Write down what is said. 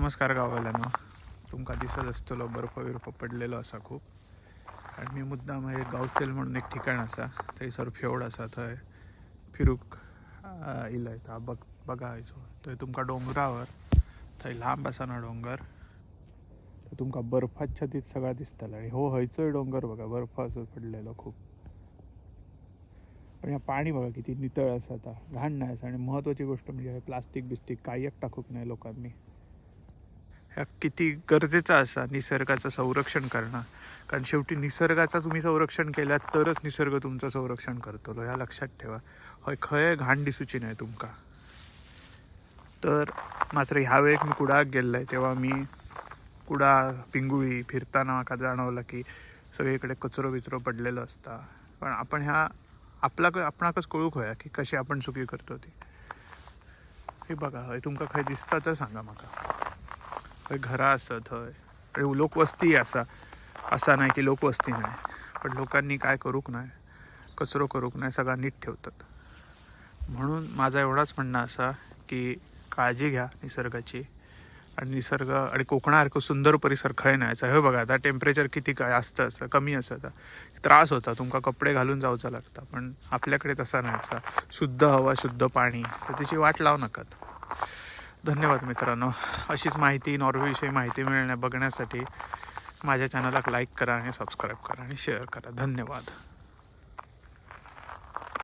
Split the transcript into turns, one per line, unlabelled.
नमस्कार गावाल्यानो तुमका दिसत असतलो बर्फ बिर्फ पडलेलो असा खूप. आनी मी मुद्दाम हे गावसेल म्हणून एक ठिकाण असा. थंयसर फ्योड असा थंय. फिरूक आ, इलय था. बघ बघा हायचो थंय तुमकां डोंगरावर थंय लांब असा ना डोंगर. तुमकां बर्फाच्या छातीत सगळा दिसतला. आणि हो हयचोय डोंगर बघा. बर्फ असो पडलेलो खूप. पण ह्या पाणी बघा किती नितळ असं आता. घाण नाही असं. आणि महत्त्वाची गोष्ट म्हणजे प्लास्टिक बिस्टिक काही एक टाकूक नाही लोकांनी. किती गरजेचं असा निसर्गाचं संरक्षण करणं. कारण शेवटी निसर्गाचं तुम्ही संरक्षण केल्यात तरच निसर्ग तुमचं संरक्षण करतो. ह्या लक्षात ठेवा. हय खंय घाण दिसूची नाही तुमका. तर मात्र ह्या वेळेक मी कुडाक आहे तेव्हा मी कुडा पिंगुळी फिरताना म्हाका जाणवलं की सगळीकडे कचरो बिचरो पडलेलो असता. पण आपण ह्या आपला आपणाकच कळूक होया की कशी आपण चुकी करतो ती. हे बघा हय तुमका खंय दिसता तर सांगा म्हाका खंय घरां आसत थंय आणि लोकवस्ती आसा असा. नाही की लोकवस्ती नाही. पण लोकांनी काय करूक नाही. कचरो करूक नाही. सगळा नीट ठेवतात. म्हणून माझा एवढाच म्हणणं असा की काळजी घ्या निसर्गाची. आणि निसर्ग आणि कोकणासारखं सुंदर परिसर खंय नाही. असं हे बघा आता टेम्परेचर किती काय असतं असं कमी असतं त्रास होता. तुमका कपडे घालून जावचं लागता. पण आपल्याकडे तसा नाही असा. शुद्ध हवा शुद्ध पाणी. तर त्याची वाट लावू नकात धन्यवाद मित्रांनो. अशीच माहिती नॉर्वेविषयी माहिती मिळण्या बघण्यासाठी माझ्या चॅनलला लाईक करा आणि सबस्क्राईब करा आणि शेअर करा. धन्यवाद.